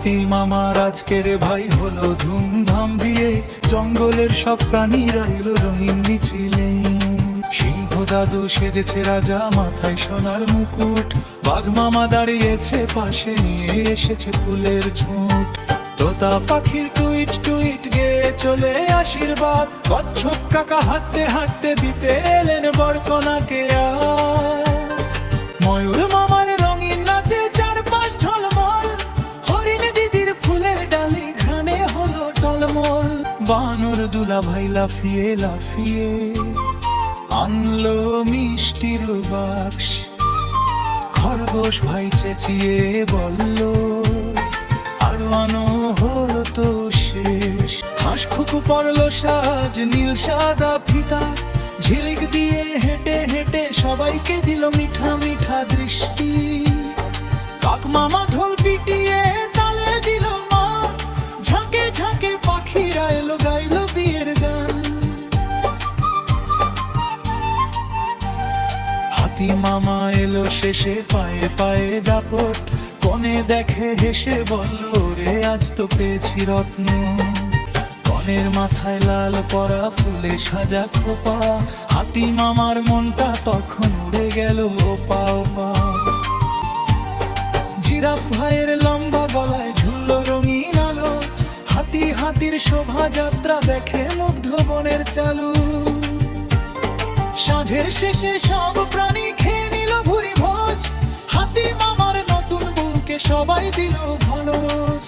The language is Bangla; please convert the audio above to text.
হাতি মামার আজকের ভাই হলো ধুমধাম বিয়ে জঙ্গলের সব প্রাণীরা এলো রঙিন মিছিলে। সিংহ দাদু সেজেছে রাজা, মাথায় সোনার মুকুট। বাঘ মামা দাঁড়িয়েছে পাশে, নিয়ে এসেছে ফুলের ঝুঁট। তোতা পাখির টুইট টুইট গেয়ে চলে আশীর্বাদ। কচ্ছপ কাকা হাঁটতে হাঁটতে দিতে এলেন বরকনাকে বানর দুলা ভাই লাফিয়ে লাফিয়ে আনলো মিষ্টির বাক্স। খরগোশ ভাই চেঁচিয়ে বলল আর আনো হলো তো শেষ। হাঁস খুকু পড়ল সাজ, নীল সাদা ফিতা, ঝিলিক দিয়ে হেঁটে হেঁটে হাতি মামা এলো শেষে পায়ে পায়ে দাপট। কনে দেখে হেসে বলল রে আজ তো পেয়েছি রত্ন। কনের মাথায় লাল পরা ফুলে সাজা খোপা। হাতি মামার মনটা তখন উড়ে গেল ওপা ওপা। জিরাফ ভাইয়ের লম্বা গলায় ঝুললো রঙিন আলো। হাতি হাতির শোভাযাত্রা দেখে মুগ্ধ বনের চালু। সাঁঝের শেষে সব প্রাণী খেয়ে নিল ভুরি ভোজ হাতি মামার নতুন বউকে সবাই দিল ভালো রোজ